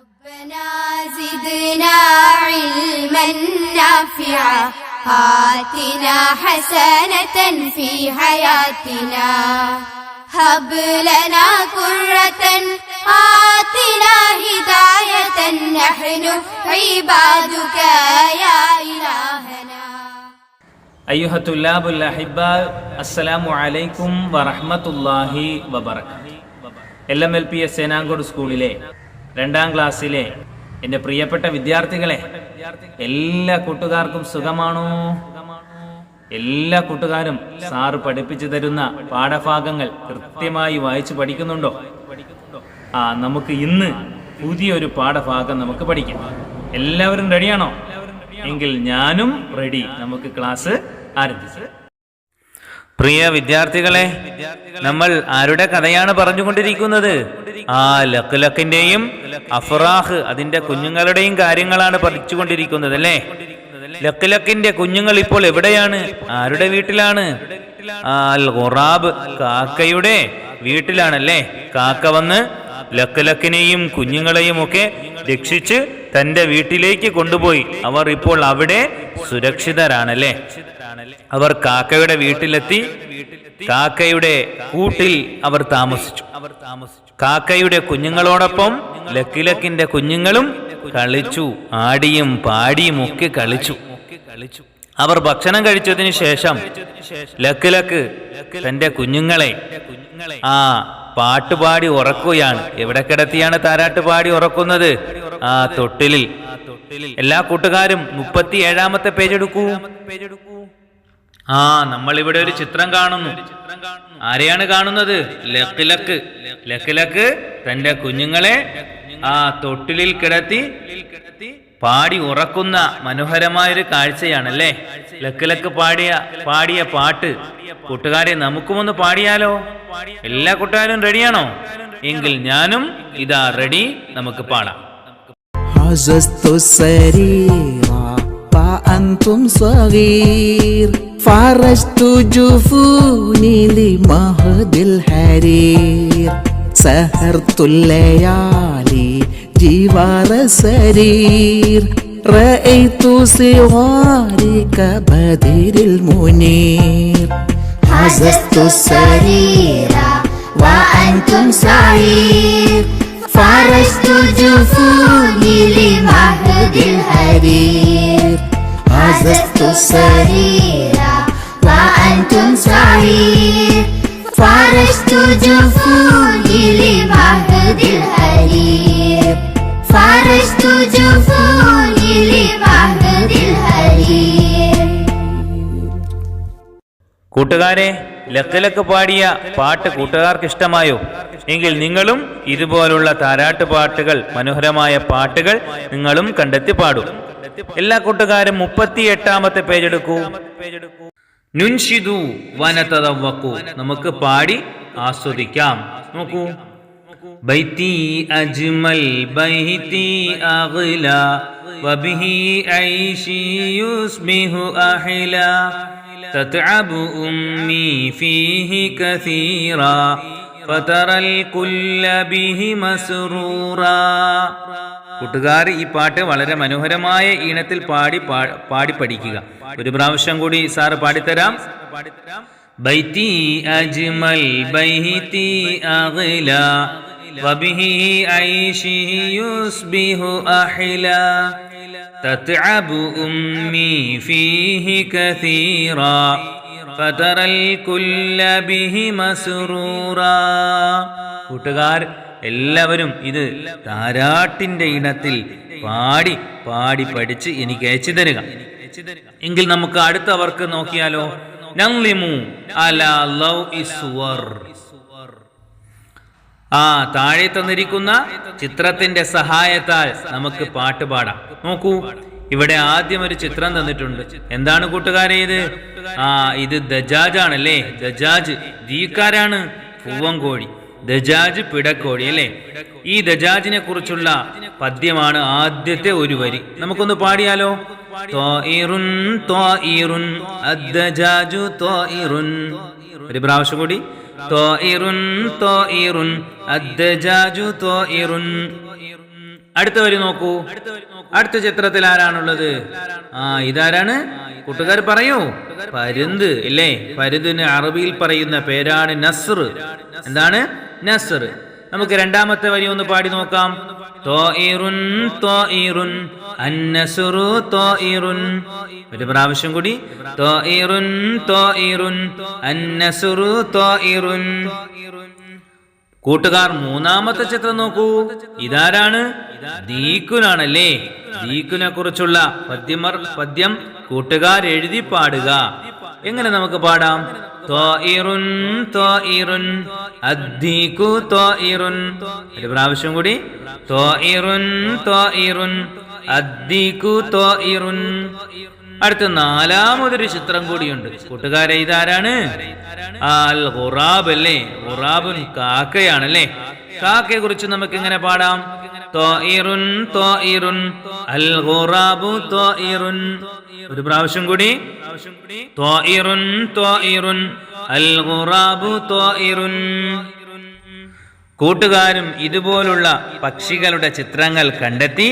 ربنا زدنا علما نافعا آتنا حسنة في حياتنا هب لنا قرة آتنا هداية نحن عبادك يا إلهنا أيها الطلاب الأحباء السلام عليكم ورحمة الله وبركاته L M L P S Senangode സ്കൂളിലെ രണ്ടാം ക്ലാസ്സിലെ എന്റെ പ്രിയപ്പെട്ട വിദ്യാർത്ഥികളെ എല്ലാ കൂട്ടുകാർക്കും സുഖമാണോ? എല്ലാ കൂട്ടുകാരും സാറ് പഠിപ്പിച്ചു തരുന്ന പാഠഭാഗങ്ങൾ കൃത്യമായി വായിച്ചു പഠിക്കുന്നുണ്ടോ? ആ നമുക്ക് ഇന്ന് പുതിയൊരു പാഠഭാഗം നമുക്ക് പഠിക്കാം. എല്ലാവരും റെഡിയാണോ? എങ്കിൽ ഞാനും റെഡി. നമുക്ക് ക്ലാസ് ആരംഭിച്ചു. പ്രിയ വിദ്യാർത്ഥികളെ നമ്മൾ ആരുടെ കഥയാണ് പറഞ്ഞുകൊണ്ടിരിക്കുന്നത്? ആ ലക്ക് ലക്കിന്റെയും അഫറാഹ് അതിന്റെ കുഞ്ഞുങ്ങളുടെയും കാര്യങ്ങളാണ് പഠിച്ചുകൊണ്ടിരിക്കുന്നത് അല്ലേ ലക്കിലക്കിന്റെ കുഞ്ഞുങ്ങൾ ഇപ്പോൾ എവിടെയാണ്? ആരുടെ വീട്ടിലാണ്? ഖുറാബ് കാക്കയുടെ വീട്ടിലാണല്ലേ? കാക്ക വന്ന് ലക്കിലക്കിനെയും കുഞ്ഞുങ്ങളെയും ഒക്കെ രക്ഷിച്ച് തന്റെ വീട്ടിലേക്ക് കൊണ്ടുപോയി. അവർ ഇപ്പോൾ അവിടെ സുരക്ഷിതരാണല്ലേ? അവർ കാക്കയുടെ വീട്ടിലെത്തി കാക്കയുടെ കൂട്ടിൽ അവർ താമസിച്ചു. അവർ താമസിച്ചു കാക്കയുടെ കുഞ്ഞുങ്ങളോടൊപ്പം ലക്കിലക്കിന്റെ കുഞ്ഞുങ്ങളും കളിച്ചു ആടിയും പാടിയും ഒക്കെ കളിച്ചു. കളിച്ചു അവർ ഭക്ഷണം കഴിച്ചതിന് ശേഷം ലക്ക് ലക്ക് തന്റെ കുഞ്ഞുങ്ങളെ ആ പാട്ടുപാടി ഉറക്കുകയാണ്. എവിടെ കിടത്തിയാണ് താരാട്ട് പാടി ഉറക്കുന്നത്? ആ തൊട്ടിലിൽ. എല്ലാ കൂട്ടുകാരും മുപ്പത്തി ഏഴാമത്തെ പേജ് എടുക്കൂ. ആ നമ്മൾ ഇവിടെ ഒരു ചിത്രം കാണുന്നു ആരെയാണ് കാണുന്നത് ലക്ക് ലക്ക് ലക്ക് ലക്ക് തന്റെ കുഞ്ഞുങ്ങളെ ആ തൊട്ടിലിൽ കിടത്തി പാടി ഉറക്കുന്ന മനോഹരമായൊരു കാഴ്ചയാണല്ലേ ലക്ക് ലക്ക് പാടിയ പാടിയ പാട്ട് കൂട്ടുകാരെ നമുക്കുമൊന്ന് പാടിയാലോ എല്ലാ കൂട്ടുകാരും റെഡിയാണോ എങ്കിൽ ഞാനും ഇതാ റെഡി നമുക്ക് പാടാം عززت السرير وأنتم صغير فرجت جفوني لمهد الحرير سهرت الليالي جوار سرير. رأيت صغاري كبدر المنير. عززت السرير وأنتم صغير فرشت جفوني لمهد الحرير عززت السرير وأنتم صغير فرشت جفوني لمهد الحرير فرشت جفوني لمهد الحرير കൂട്ടുകാരെ ലക്ക് ലക്ക് പാടിയ പാട്ട് കൂട്ടുകാർക്ക് ഇഷ്ടമായോ എങ്കിൽ നിങ്ങളും ഇതുപോലുള്ള താരാട്ട് പാട്ടുകൾ മനോഹരമായ പാട്ടുകൾ നിങ്ങളും കണ്ടെത്തി പാടൂ എല്ലാ കൂട്ടുകാരും മുപ്പത്തി എട്ടാമത്തെ പേജ് എടുക്കൂ നുൻഷിദു വനതവക്കു നമുക്ക് പാടി ആസ്വദിക്കാം നോക്കൂ ബൈത്തി അജ്മൽ ബൈത്തി അഗ്ല വബിഹി ഐഷി യുസ്ബിഹു അഹ്ല تتعب أمي فيه كثيرا فترى الكل به مسرورا കൂട്ടുകാർ ഈ പാട്ട് വളരെ മനോഹരമായ ഈണത്തിൽ പാടി പാ- പാടി പഠിക്കുക ഒരു പ്രാവശ്യം കൂടി സാറ് പാടിത്തരാം ബൈത്തി അജ്മൽ ബൈത്തി അഗ്ല വബിഹി ഐഷി യുസ്ബിഹു അഹ്ല تتعب أمي فيه كثيرا فترى الكل به مسرورا കൂട്ടുകാർ എല്ലാവരും ഇത് താരാട്ടിന്റെ ഇടത്തിൽ പാടി പാടി പഠിച്ച് എനിക്ക് അയച്ചു തരിക. എങ്കിൽ നമുക്ക് അടുത്ത അടുത്തവർക്ക് നോക്കിയാലോ? അല ആ താഴെ തന്നിരിക്കുന്ന ചിത്രത്തിന്റെ സഹായത്താൽ നമുക്ക് പാട്ട് പാടാം. നോക്കൂ ഇവിടെ ആദ്യം ഒരു ചിത്രം തന്നിട്ടുണ്ട്. എന്താണ് കൂട്ടുകാരെ ഇത്? ആ ഇത് ദജാജ് ആണല്ലേ ദജാജ് ദീക്കാരാണ് പൂവങ്കോഴി ദജാജ് പിടക്കോഴി അല്ലേ? ഈ ദജാജിനെ കുറിച്ചുള്ള പദ്യമാണ് ആദ്യത്തെ ഒരു വരി. നമുക്കൊന്ന് പാടിയാലോ? ഒരു പ്രാവശ്യം കൂടി. അടുത്ത വരി നോക്കൂ. അടുത്ത ചിത്രത്തിൽ ആരാണുള്ളത്? ആ ഇതാരാണ്? കൂട്ടുകാർ പറയൂ. പരുന്ത് ഇല്ലേ? പരുന്തിന് അറബിയിൽ പറയുന്ന പേരാണ് നസ്ർ. എന്താണ്? നസ്ർ. നമുക്ക് രണ്ടാമത്തെ വരി ഒന്ന് പാടി നോക്കാം. ഒരു പ്രാവശ്യം കൂടി. തോഇറുൻ ത്വാഇറുൻ, അന്നസുറു ത്വാഇറുൻ. കൂട്ടുകാർ മൂന്നാമത്തെ ചിത്രം നോക്കൂ. ഇതാരാണ്? ദീക്കുനാണല്ലേ? ദീക്കുനെ കുറിച്ചുള്ള പദ്യമർ പദ്യം കൂട്ടുകാർ എഴുതി പാടുക. എങ്ങനെ നമുക്ക് പാടാം? തോഇറുൻ തോഇറുൻ തോഇറുൻ ഒരു പ്രാവശ്യം കൂടി. തോഇറുൻ തോഇറുൻ അദ്ദീഖു ത്വാഇറുൻ. അടുത്ത നാലാമതൊരു ചിത്രം കൂടിയുണ്ട്. കൂട്ടുകാരെ ഇതാരാണ്? അൽ ഖുറാബ് അല്ലേ? ഖുറാബുൻ കാക്കയാണല്ലേ? കാക്കയെ കുറിച്ച് നമുക്ക് ഇങ്ങനെ പാടാം അൽ ഖുറാബു. ഒരു പ്രാവശ്യം കൂടി. അൽ ഖുറാബു. കൂട്ടുകാരും ഇതുപോലുള്ള പക്ഷികളുടെ ചിത്രങ്ങൾ കണ്ടെത്തി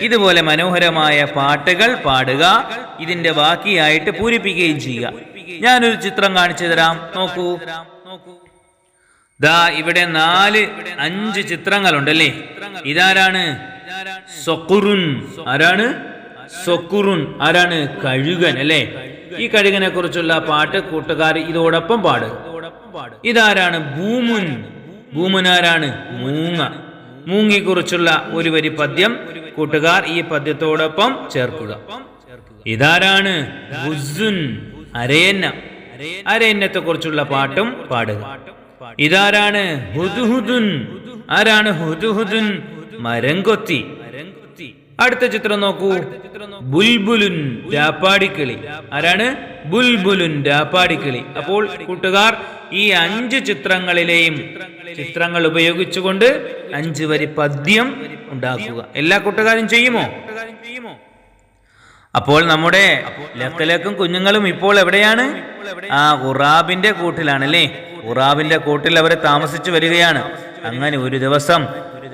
ഇതുപോലെ മനോഹരമായ പാട്ടുകൾ പാടുക ഇതിന്റെ ബാക്കിയായിട്ട് പൂരിപ്പിക്കുകയും ചെയ്യുക. ഞാനൊരു ചിത്രം കാണിച്ചു തരാം. നോക്കൂ. ദാ ഇവിടെ നാല് അഞ്ച് ചിത്രങ്ങളുണ്ടല്ലേ ഇതാരാണ്? സൊക്കുറുൻ. ആരാണ്? സൊക്കുറുൻ. ആരാണ്? കഴുകൻ അല്ലേ? ഈ കഴുകനെ കുറിച്ചുള്ള പാട്ട് കൂട്ടുകാർ ഇതോടൊപ്പം പാട്. ഇതാരാണ്? ഭൂമുൻ. ആരാണ്? മൂങ്ങ. മൂങ്ങിക്കുറിച്ചുള്ള ഒരു വരി പദ്യം കൂട്ടുകാർ ഈ പദ്യത്തോടൊപ്പം ചേർക്കുക. ഇതാരാണ്? അരയന്ന. അരയന്നത്തെ കുറിച്ചുള്ള പാട്ടും പാടുക. ഇതാരാണ്? ഹുദുഹുദുൻ. ആരാണ്? ഹുദുഹുദുൻ മരം കൊത്തി അടുത്ത ചിത്രം നോക്കൂ. ബുൽബുലുൻ രാപ്പാടിക്കിളി. ആരാണ്? ബുൽബുലുൻ രാപ്പാടിക്കിളി. അപ്പോൾ കൂട്ടുകാർ ഈ അഞ്ച് ചിത്രങ്ങളിലെയും ചിത്രങ്ങൾ ഉപയോഗിച്ചുകൊണ്ട് അഞ്ച് വരി പദ്യം ഉണ്ടാക്കുക. എല്ലാ കൂട്ടുകാരും ചെയ്യുമോ? അപ്പോൾ നമ്മുടെ ലത്തലേക്കും കുഞ്ഞുങ്ങളും ഇപ്പോൾ എവിടെയാണ്? ആ ഖുറാബിന്റെ കൂട്ടിലാണ് അല്ലേ ഖുറാബിന്റെ കൂട്ടിൽ അവർ താമസിച്ചു വരികയാണ്. അങ്ങനെ ഒരു ദിവസം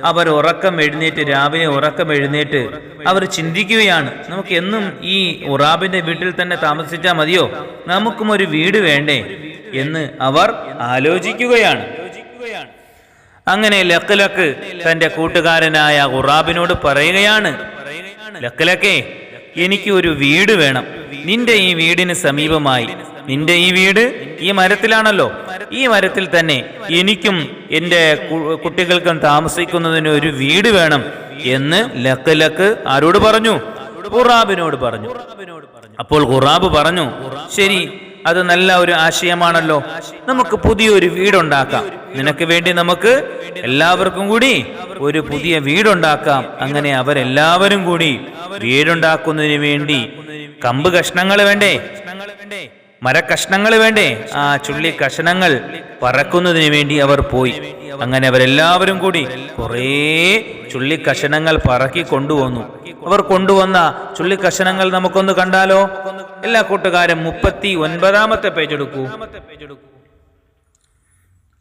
അവർ ഉറക്കം എഴുന്നേറ്റ് രാവിലെ ഉറക്കം എഴുന്നേറ്റ് അവർ ചിന്തിക്കുകയാണ് നമുക്ക് എന്നും ഈ ഉറാബിന്റെ വീട്ടിൽ തന്നെ താമസിച്ചാൽ മതിയോ? നമുക്കും ഒരു വീട് വേണ്ടേ? എന്ന് അവർ ആലോചിക്കുകയാണ്. അങ്ങനെ ലക്കലക്ക് തന്റെ കൂട്ടുകാരനായ ഖുറാബിനോട് പറയുകയാണ് ലക്കലക്കേ എനിക്ക് ഒരു വീട് വേണം. നിന്റെ ഈ വീടിന് സമീപമായി. നിന്റെ ഈ വീട് ഈ മരത്തിലാണല്ലോ. ഈ മരത്തിൽ തന്നെ എനിക്കും എന്റെ കുട്ടികൾക്കും താമസിക്കുന്നതിന് ഒരു വീട് വേണം എന്ന് ലക്കലക്ക് ആരോട് പറഞ്ഞു? ഖുറാബിനോട് പറഞ്ഞു. അപ്പോൾ ഖുറാബ് പറഞ്ഞു ശരി അത് നല്ല ഒരു ആശയമാണല്ലോ. നമുക്ക് പുതിയൊരു വീടുണ്ടാക്കാം. നിനക്ക് വേണ്ടി നമുക്ക് എല്ലാവർക്കും കൂടി ഒരു പുതിയ വീടുണ്ടാക്കാം. അങ്ങനെ അവരെല്ലാവരും കൂടി വീടുണ്ടാക്കുന്നതിന് വേണ്ടി കമ്പ് കഷ്ണങ്ങൾ വേണ്ടേ? മരക്കഷ്ണങ്ങൾ വേണ്ടേ? ആ ചുള്ളി കഷ്ണങ്ങൾ പറക്കുന്നതിന് വേണ്ടി അവർ പോയി. അങ്ങനെ അവരെല്ലാവരും കൂടി കുറേ ചുള്ളി കഷ്ണങ്ങൾ പറക്കി കൊണ്ടുവന്നു. അവർ കൊണ്ടുവന്ന ചുള്ളി കഷ്ണങ്ങൾ നമുക്കൊന്ന് കണ്ടാലോ? എല്ലാ കൂട്ടുകാരും മുപ്പത്തി ഒൻപതാമത്തെ പേജ് എടുക്കൂ.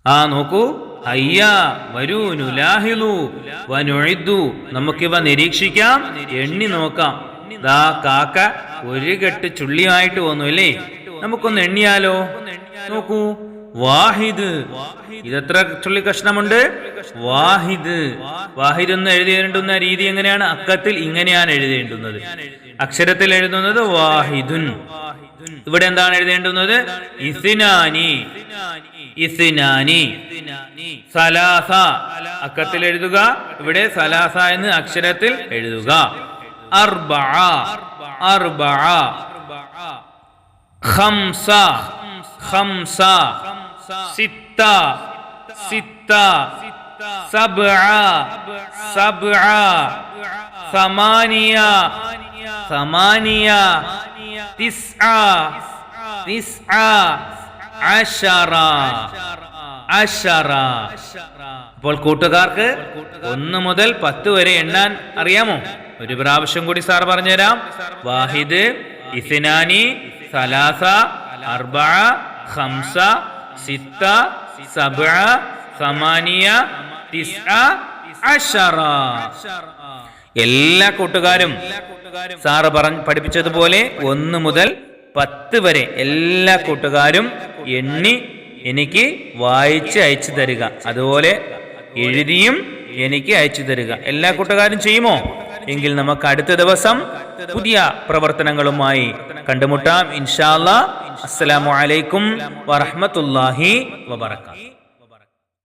ആ നോക്കൂ. അയ്യ വരൂ നുലാഹിലു വനുഴിദ്ദു നമുക്കിവ നിരീക്ഷിക്കാം എണ്ണി നോക്കാം. ദാ കാക്ക ഒരു കെട്ട് ചുള്ളിയായിട്ട് വന്നു അല്ലേ? നമുക്കൊന്ന് എണ്ണിയാലോ? നോക്കൂ. വാഹിദ്. ഇതെത്ര ചുള്ളി കഷ്ണമുണ്ട്? വാഹിദ്. വാഹിദ് എന്ന് എഴുതേണ്ടുന്ന രീതി എങ്ങനെയാണ്? അക്കത്തിൽ ഇങ്ങനെയാണ് എഴുതേണ്ടുന്നത്. അക്ഷരത്തിൽ എഴുതുന്നത് വാഹിദുൻ. ഇവിടെ എന്താണ് എഴുതേണ്ടുന്നത്? ഇസിനാനി ഇസിനാനി സലാസ. അക്കത്തിൽ എഴുതുക. ഇവിടെ സലാസ എന്ന് അക്ഷരത്തിൽ എഴുതുക. അർബഅ അർബഅ ഖംസ. ഖംസ. സിത്ത സിത്ത സബ്അ സബ്അ ثمانية ثمانية تسعة تسعة عشرة عشرة അപ്പോൾ കൂട്ടുകാർക്ക് ഒന്ന് മുതൽ പത്ത് വരെ എണ്ണാൻ അറിയാമോ ഒരു പ്രാവശ്യം കൂടി സാർ പറഞ്ഞുതരാം വാഹിദ് ഇസിനാനി സലാസ അർബ ഖംസ സിത്ത സബ സമാനിയ തിസ അഷറ എല്ലാ കൂട്ടുകാരും സാറ് പറഞ്ഞ് പഠിപ്പിച്ചതുപോലെ ഒന്ന് മുതൽ പത്ത് വരെ എല്ലാ കൂട്ടുകാരും എണ്ണി എനിക്ക് വായിച്ച് അയച്ചു തരിക. അതുപോലെ എഴുതിയും എനിക്ക് അയച്ചു തരിക. എല്ലാ കൂട്ടുകാരും ചെയ്യുമോ? എങ്കിൽ നമുക്ക് അടുത്ത ദിവസം പുതിയ പ്രവർത്തനങ്ങളുമായി കണ്ടുമുട്ടാം. ഇൻഷാല്ല അസ്സലാമു അലൈക്കും വറഹ്മത്തുള്ളാഹി വബറകാതുഹു.